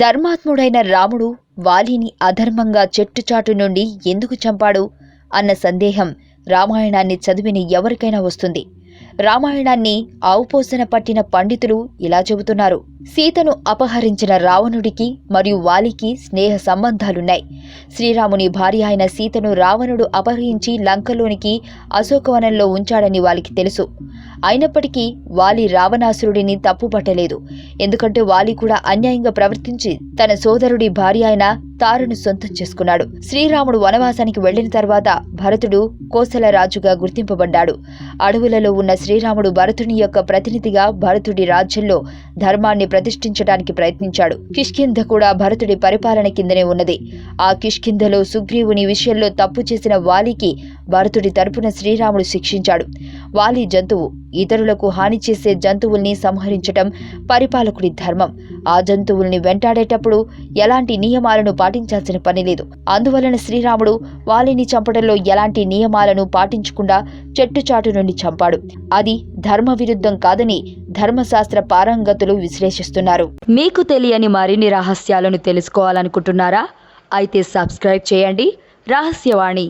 ధర్మాత్ముడైన రాముడు వాలిని అధర్మంగా చెట్టుచాటు నుండి ఎందుకు చంపాడు? అన్న సందేహం రామాయణాన్ని చదివిన ఎవరికైనా వస్తుంది. రామాయణాన్ని ఆవుపోసన పట్టిన పండితులు ఇలా చెబుతున్నారు. సీతను అపహరించిన రావణుడికి మరియు వాలికి స్నేహ సంబంధాలున్నాయి. శ్రీరాముని భార్య అయిన సీతను రావణుడు అపహరించి లంకలోనికి అశోకవనంలో ఉంచాడని వాలికి తెలుసు. అయినప్పటికీ వాలి రావణాసురుడిని తప్పుపట్టలేదు. ఎందుకంటే వాలి కూడా అన్యాయంగా ప్రవర్తించి తన సోదరుడి భార్య అయిన తారును సొంతం చేసుకున్నాడు. శ్రీరాముడు వనవాసానికి వెళ్ళిన తర్వాత భరతుడు కోసల రాజుగా గుర్తింపబడ్డాడు. అడవులలో ఉన్న శ్రీరాముడు భరతుని యొక్క ప్రతినిధిగా భరతుడి రాజ్యంలో ధర్మాన్ని ప్రతిష్ఠించడానికి ప్రయత్నించాడు. కిష్కింధ కూడా భరతుడి పరిపాలన కిందనే ఉన్నది. ఆ కిష్కింధలో సుగ్రీవుని విషయంలో తప్పు చేసిన వాలికి భరతుడి తరపున శ్రీరాముడు శిక్షించాడు. వాలి జంతువు ఇతరులకు హాని చేసే జంతువుల్ని సంహరించటం పరిపాలకుడి ధర్మం. ఆ జంతువుల్ని వెంటాడేటప్పుడు ఎలాంటి నియమాలను పాటించాల్సిన పని లేదు. అందువలన శ్రీరాముడు వాలిని చంపడంలో ఎలాంటి నియమాలను పాటించకుండా చెట్టుచాటు నుండి చంపాడు. అది ధర్మ విరుద్ధం కాదని ధర్మశాస్త్ర పారంగతులు విశ్లేషిస్తున్నారు. మీకు తెలియని మరిన్ని రహస్యాలను తెలుసుకోవాలనుకుంటున్నారా? అయితే సబ్స్క్రైబ్ చేయండి. రహస్యవాణి